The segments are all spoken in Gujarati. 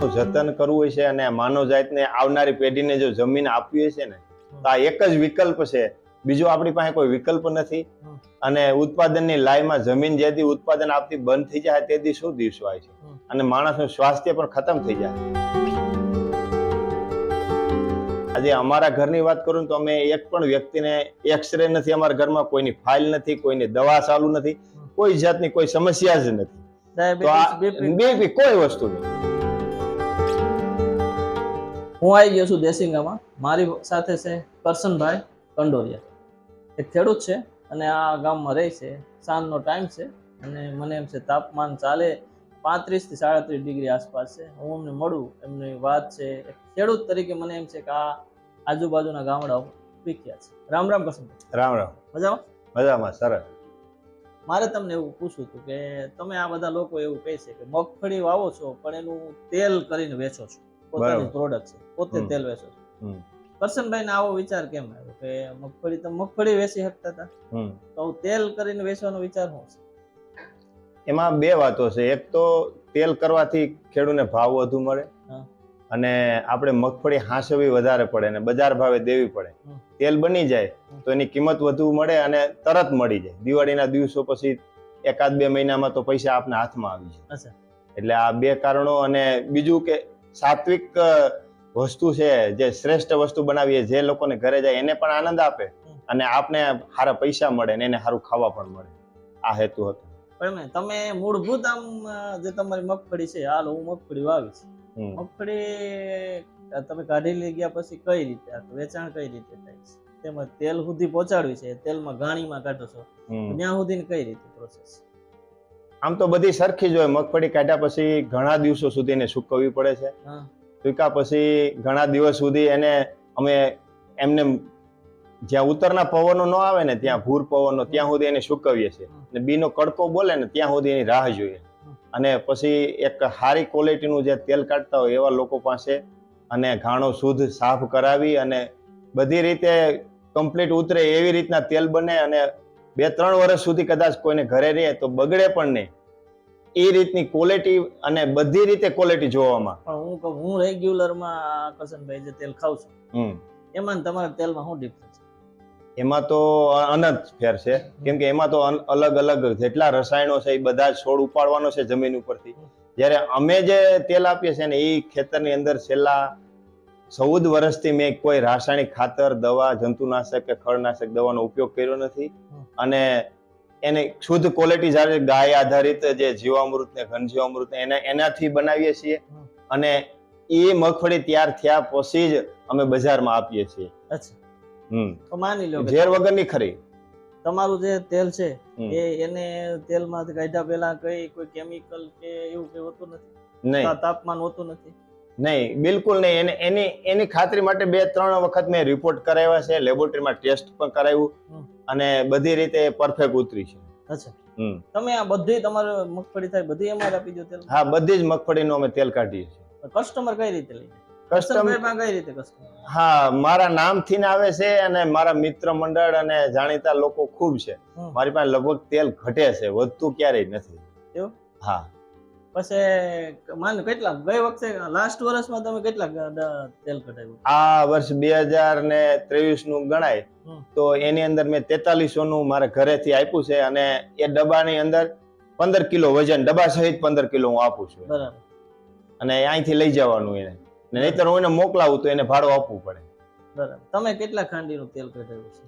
નું જતન કરવું છે અને માનવ જાતને આવનારી પેઢીને જો જમીન આપવી છે ને તો આ એક જ વિકલ્પ છે. બીજો આપણી પાસે કોઈ વિકલ્પ નથી. અને ઉત્પાદનની લાઈમાં જમીન જેથી ઉત્પાદન આપતી બંધ થઈ જાય તેથી શું દિવસો આવે છે? અને માણસનું સ્વાસ્થ્ય પણ ખતમ થઈ જાય. આજે અમારા ઘરની વાત કરું તો અમે એક પણ વ્યક્તિને એક્સરે નથી અમારા ઘરમાં કોઈની ફાઇલ નથી કોઈની દવા ચાલુ નથી કોઈ જાતની કોઈ સમસ્યા જ નથી. કોઈ વસ્તુ નહીં હું આવી ગયો છું દેસિંગામાં મારી સાથે છે કરશનભાઈ કંડોરિયા. એક ખેડૂત છે અને આ ગામમાં રહે છે. સાંજનો ટાઈમ છે અને મને એમ છે તાપમાન ચાલે પાંત્રીસથી સાડત્રીસ ડિગ્રી આસપાસ છે. હું એમને મળું. એમની વાત છે. એક ખેડૂત તરીકે મને એમ છે કે આ આજુબાજુના ગામડાઓ વિખ્યાત છે. રામ રામ કરશનભાઈ રામ રામ. મજામાં? મજામાં સરસ. મારે તમને એવું પૂછવું હતું કે તમે આ બધા લોકો એવું કહે છે કે મગફળી વાવો છો પણ એનું તેલ કરીને વેચો છો. પોતાની પ્રોડક્ટ છે પોતે તેલ વેચો છો. કરશનભાઈ ને આવો વિચાર કેમ આવ્યો? કે મગફળી તો મગફળી વેચી શકતા હતા. તો તેલ કરીને વેચવાનો વિચાર શું છે? એમાં બે વાતો છે. એક તો તેલ કરવાથી ખેડૂને ભાવ વધુ મળે અને આપણે મગફળી હાંસવી વધારે પડે અને બજાર ભાવે દેવી પડે. તેલ બની જાય તો એની કિંમત વધુ મળે અને તરત મળી જાય. દિવાળીના દિવસો પછી એકાદ બે મહિનામાં તો પૈસા આપના હાથમાં આવી જાય. એટલે આ બે કારણો અને બીજું કે સાત્વિક વસ્તુ છે જે શ્રેષ્ઠ વસ્તુ બનાવીએ જે લોકોને ઘરે જાય એને પણ આનંદ આપે અને આપને સારા પૈસા મળે ને એને સારું ખાવા પણ મળે. આ હેતુ હતો. પણ તમે મૂળભૂત આમ જે તમારી મગફળી છે હાલ હું મગફળી વાવી છે મગફળી તમે કાઢી લઈ ગયા પછી કઈ રીતે વેચાણ કઈ રીતે થાય છે? તેમજ તેલ સુધી પહોંચાડવી છે તેલમાં ગાણીમાં કાઢો છો. ત્યાં સુધી કઈ રીતે પ્રોસેસ આમ તો બધી સરખી જ હોય. મગફળી કાઢ્યા પછી ઘણા દિવસો સુધી એને સૂકવવી પડે છે. સૂકા પછી ઘણા દિવસ સુધી એને અમે એમને જ્યાં ઉત્તરના પવનો ન આવે ને ત્યાં ભૂર પવનો ત્યાં સુધી એને સૂકવીએ છીએ. અને બીનો કડકો બોલે ને ત્યાં સુધી એની રાહ જોઈએ. અને પછી એક સારી ક્વોલિટીનું જે તેલ કાઢતા હોય એવા લોકો પાસે અને ઘાણો શુદ્ધ સાફ કરાવી અને બધી રીતે કમ્પ્લીટ ઉતરે એવી રીતના તેલ બને અને બે ત્રણ વર્ષ સુધી કદાચ કોઈને ઘરે રહે તો બગડે પણ નહીં. એ રીતની ક્વોલિટી અને બધી રીતે ક્વોલિટી જોવામાં. પણ હું કહું હું રેગ્યુલરમાં કસનભાઈ જે તેલ ખાઉં છું એમાં તમારા તેલમાં શું ડિફરન્સ એમાં તો અનંત ફેર છે. કેમ કે એમાં તો અલગ અલગ જેટલા રસાયણો છે એ બધા છોડ ઉપાડવાનો છે જમીન ઉપરથી. જ્યારે અમે જે તેલ આપીએ છીએ ને એ ખેતરની અંદર છેલ્લા ચૌદ વર્ષથી મેં કોઈ રાસાયણિક ખાતર દવા જંતુનાશક કે ખળનાશક દવાનો ઉપયોગ કર્યો નથી. અને એને શુદ્ધ ક્વોલિટી જ્યારે ગાય આધારિત જે જીવામૃત ને ઘન જીવામૃત એને એનાથી બનાવીએ છીએ. અને એ મગફળી તૈયાર થયા પછી જ અમે બજારમાં આપીએ છીએ. અચ્છા. હમ. તો માની લો ઝેર વગરની ખરી. તમારું જે તેલ છે એ એને તેલમાં કાઢ્યા પહેલા કઈ કોઈ કેમિકલ કે એવું કઈ હોતું નથી? નહીં. તાપમાન હોતું નથી? નહીં બિલકુલ નહીં. એને એની એની ખાતરી માટે બે ત્રણ વખત મેં રિપોર્ટ કરાવ્યા છે. લેબોરેટરીમાં ટેસ્ટ પણ કરાવ્યું. અને બધી રીતે પરફેક્ટ ઉતરી છે. અચ્છા. તમે આ બધી તમારે મગફળી થાય બધી અમારે આપી દો તેલ? હા બધી જ મગફળીનું અમે તેલ કાઢીએ છીએ. કસ્ટમર કઈ રીતે લઈ કસ્ટમર કઈ રીતે કસ્ટમર હા મારા નામથી ને આવે છે અને મારા મિત્ર મંડળ અને જાણીતા લોકો ખૂબ છે. મારી પાસે લગભગ તેલ ઘટે છે વધતું ક્યારેય નથી. હા. પછી માન કેટલા ગઈ વખતે લાસ્ટ વર્ષમાં તમે કેટલા તેલ કઢાવ્યું? આ વર્ષ બે હજાર ને ત્રેવીસનું ગણાય તો એની અંદર મેં તેતાલીસો નું મારે ઘરેથી આપ્યું છે અને એ ડબ્બાની અંદર પંદર કિલો વજન ડબ્બા સહિત પંદર કિલો હું આપું છું. બરાબર. અને અહીંથી લઈ જવાનું એને. નહીતર હું એને મોકલાવું તો એને ભાડું આપવું પડે. બરાબર. તમે કેટલા ખાંડીનું તેલ કઢાવ્યું છે?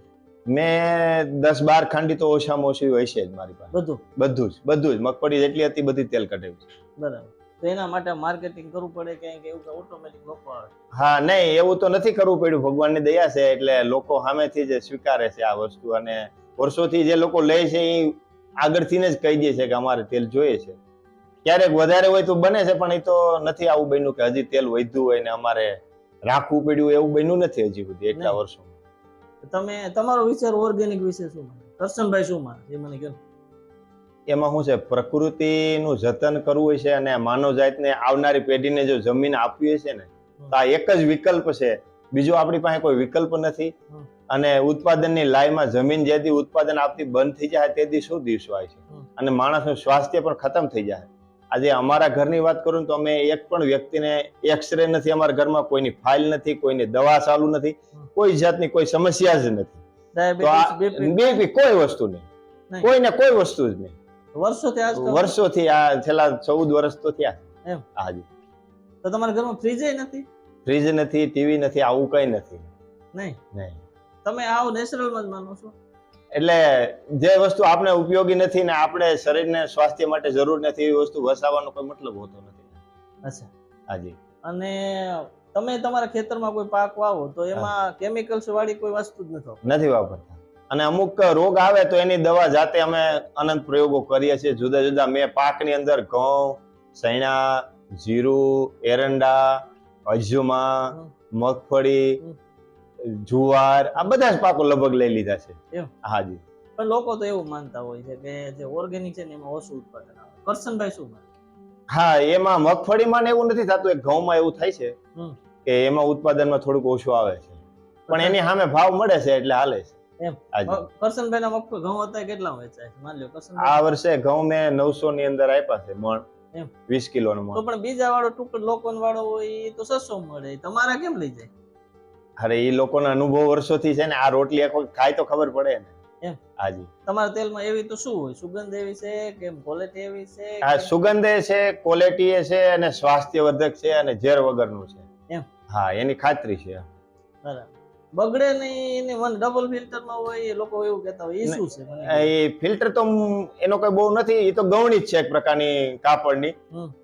મેં દસ બાર ખાંડી તો ઓછામાં ઓછી હોય છે જ મારી પાસે. બધું? બધું જ બધું જ. મગફળી જેટલી હતી બધી તેલ કઢાવી છે. બરાબર. તો એના માટે માર્કેટિંગ કરવું પડે કે કે એવું ઓટોમેટિક લોકો આવે? હા નહીં એવું તો નથી કરવું પડ્યું. ભગવાનની દયા છે એટલે લોકો સામેથી જ સ્વીકારે છે આ વસ્તુ અને વર્ષોથી જે લોકો લે છે એ આગળથી જ કહી દે છે કે અમારે તેલ જોઈએ છે. ક્યારેક વધારે હોય તો બને છે પણ એ તો નથી આવું બન્યું કે હજી તેલ વધ્યું હોય ને અમારે રાખવું પડ્યું એવું બન્યું નથી હજી સુધી એટલા નહીં. તમે તમારો વિચાર ઓર્ગેનિક વિશે શું માને? કરશનભાઈ શું માને? એ મને કહો. એમાં શું છે? પ્રકૃતિનું જતન કરવું છે અને માનવ જાતને આવનારી પેઢીને જો જમીન આપવી છે ને તો આ એક જ વિકલ્પ છે. બીજો આપણી પાસે કોઈ વિકલ્પ નથી. અને ઉત્પાદનની લાઈમાં જમીન જેથી ઉત્પાદન આપતી બંધ થઈ જાય તેથી શું દિવસો આવે છે. અને માણસનું સ્વાસ્થ્ય પણ ખતમ થઈ જાય. આજે અમારા ઘરની વાત કરું તો અમે એક પણ વ્યક્તિને એક્સરે નથી અમારા ઘરમાં કોઈની ફાઇલ નથી કોઈની દવા ચાલુ નથી કોઈ જાતની કોઈ સમસ્યા જ નથી. બીપી કોઈ વસ્તુ નહીં. કોઈને કોઈ વસ્તુ જ નહીં. વર્ષોથી આજ વર્ષોથી આ છેલ્લા ચૌદ વર્ષ તો થયા? હાજી તો તમારા ઘરમાં ફ્રીજ નથી? ફ્રીજ નથી ટીવી નથી આવું કઈ નથી. નહીં. નહીં. તમે આવો નેચરલમાં જ માનો છો? એટલે જે વસ્તુ આપણે ઉપયોગી નથી ને આપણે શરીરને સ્વાસ્થ્ય માટે જરૂર નથી એવી વસ્તુ વસાવવાનો કોઈ મતલબ હોતો નથી. અચ્છા. હાજી અને તમે તમારા ખેતરમાં કોઈ પાક વાવો તો એમાં કેમિકલ્સ વાળી કોઈ વસ્તુ જ નથી નથી વાપરતા. અને અમુક રોગ આવે તો એની દવા જાતે અમે અનંત પ્રયોગો કરીએ છીએ. જુદા જુદા મેં પાકની અંદર ઘઉં સૈણા જીરું એરંડા અજમા મગફળી. જુવાર આ બધા જ પાકો લગભગ લઈ લીધા છે. હાજી. પણ લોકો તો એવું માનતા હોય છે કે જે ઓર્ગેનિક છે ને એમાં ઓછું ઉત્પાદન આવે. કરશનભાઈ શું હા એમાં મગફળીમાં એવું નથી થતું. એક ઘઉંમાં એવું થાય છે. કે એમાં ઉત્પાદનમાં થોડુંક ઓછું આવે છે. પણ એની સામે ભાવ મળે છે એટલે હાલે છે. કરશનભાઈ ના મગફળી ઘઉં હતા કેટલા વેચાય છે માની લો આ વર્ષે ઘઉં મેં નવસો ની અંદર આપ્યા છે મણ. વીસ કિલો નો તો પણ બીજા વાળો ટુકડ લોકન વાળો હોય તો સસ્તો મળે. તમારા કેમ લઈ જાય? અરે એ લોકોનો અનુભવ વર્ષોથી છે ને આ રોટલી એક વખત ખાય તો ખબર પડે ને એમ. હાજી. તમારા તેલમાં એવી તો શું હોય? સુગંધ એવી છે કે ક્વોલિટી એવી છે હા સુગંધ એ છે ક્વોલિટી એ છે અને સ્વાસ્થ્યવર્ધક છે અને ઝેર વગરનું છે. એમ. હા એની ખાતરી છે. બરાબર. બગડે નહીં ને મને ડબલ ફિલ્ટરમાં હોય એ લોકો એવું કહેતા હોય. એ શું છે એ ફિલ્ટર તો એનો કોઈ બહુ નથી એ તો ગવણી જ છે એક પ્રકારની કાપડની.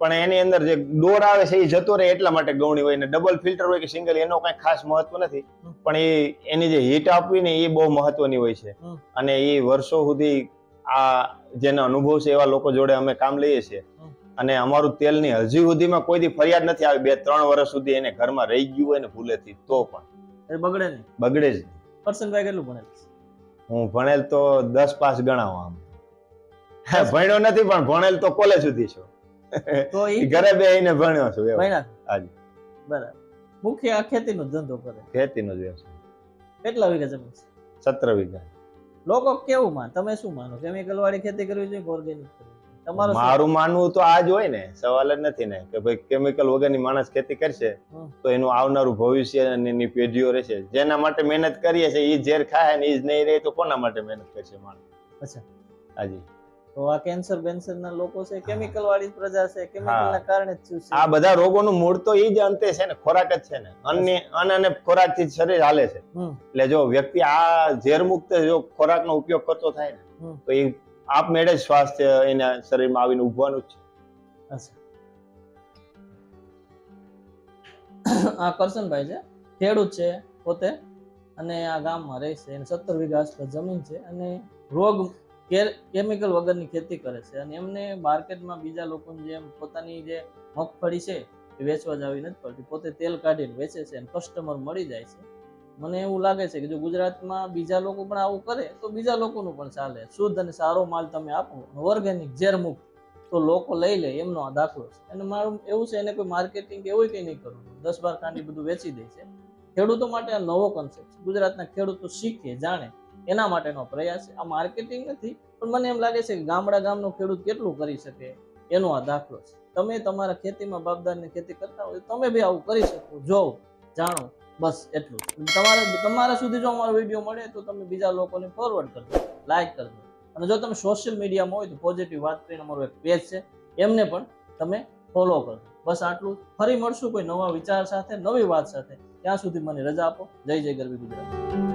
પણ એની અંદર જે દોર આવે છે એ જતો રહે એટલા માટે ગવણી હોય. ને ડબલ ફિલ્ટર હોય કે સિંગલ એનો કઈ ખાસ મહત્વ નથી. પણ એ એની જે હીટ આપવી ને એ બહુ મહત્વની હોય છે. અને એ વર્ષો સુધી આ જેનો અનુભવ છે એવા લોકો જોડે અમે કામ લઈએ છીએ. અને અમારું તેલની હજી સુધીમાં કોઈ દી ફરિયાદ નથી આવી બે ત્રણ વર્ષ સુધી એને ઘરમાં રહી ગયું હોય ને ભૂલેથી તો પણ. એ બગડે નહીં. બગડે જ. કરશનભાઈ કેટલું ભણેલ હું ભણેલ તો દસ પાસ ગણાવો આમ. ભણ્યો નથી પણ ભણેલ તો કોલેજ સુધી છું. તો એ ઘરે બેહીને ભણ્યો છું. ભણ્યા? હાજી. બરાબર. મુખ્ય આ ખેતીનો ધંધો કરે. ખેતીનો જ વ્યવસાય. કેટલા વીઘા જમીન છે? સત્ર વીઘા. લોકો કેવું માન? તમે શું માનો? કેમિકલ વાળી ખેતી કરવી જોઈએ ઓર્ગેનિક મારું માનવું તો આ જ હોય ને સવાલ જ નથી ને કે ભાઈ કેમિકલ વગરની માણસ ખેતી કરશે તો એનું આવનારું ભવિષ્ય અને એની પેઢીઓ રહેશે. જેના માટે મહેનત કરીએ છે એ ઝેર ખાય ને એ જ નહીં રહે તો કોના માટે મહેનત કરશે માણસ? અચ્છા. હાજી. તો આ કેન્સર બેન્સર ના લોકો છે કેમિકલ વાળી પ્રજા છે કેમિકલ ના કારણે જ છે? આ બધા રોગોનું મૂળ તો એ જ અંતે છે ને ખોરાક જ છે ને. અન્ય અન્ન અને ખોરાકથી શરીર હાલે છે. એટલે જો વ્યક્તિ આ ઝેર મુક્ત જો ખોરાકનો ઉપયોગ કરતો થાય ને તો એ આપમેળે જ સ્વાસ્થ્ય એના શરીરમાં આવીને ઉભવાનું છે. આ કરશનભાઈ છે, ખેડૂત છે પોતે અને આ ગામમાં રહે છે સત્તર વીઘા આસપાસ જમીન છે અને રોગ કેમિકલ વગરની ખેતી કરે છે અને એમને માર્કેટમાં બીજા લોકોની જેમ પોતાની જે મગફળી છે એ વેચવા જ આવી નથી પડતી, પોતે તેલ કાઢીને વેચે છે અને કસ્ટમર મળી જાય છે. મને એવું લાગે છે કે જો ગુજરાતમાં બીજા લોકો પણ આવું કરે, તો બીજા લોકોનું પણ ચાલે. શુદ્ધ અને સારો માલ તમે આપો ઓર્ગેનિક ઝેરમુક્ત તો લોકો લઈ લે, એમનો આ દાખલો છે. અને મારું એવું છે, એને કોઈ માર્કેટિંગ કે એવું કંઈ નહીં કરવું. દસ બાર કાંડી બધું વેચી દે છે. ખેડૂતો માટે આ નવો કન્સેપ્ટ છે. ગુજરાતના ખેડૂતો શીખે, જાણે, એના માટેનો પ્રયાસ છે. આ માર્કેટિંગ નથી, પણ મને એમ લાગે છે કે ગામડા ગામનો ખેડૂત કેટલું કરી શકે, એનો આ દાખલો છે. તમે તમારા ખેતીમાં બાપદારની ખેતી કરતા હોય તમે બી આવું કરી શકો. જોવો જાણો બસ એટલું તમારે તમારા સુધી જો અમારો વીડિયો મળે તો તમે બીજા લોકોને ફોરવર્ડ કરજો લાઇક કરજો. અને જો તમે સોશિયલ મીડિયામાં હોય તો પોઝિટિવ વાત કરીને અમારો એક પેજ છે, એમને પણ તમે ફોલો કરજો. બસ આટલું ફરી મળશું કોઈ નવા વિચાર સાથે, નવી વાત સાથે. ત્યાં સુધી મને રજા આપો. જય જય ગરવી ગુજરાત.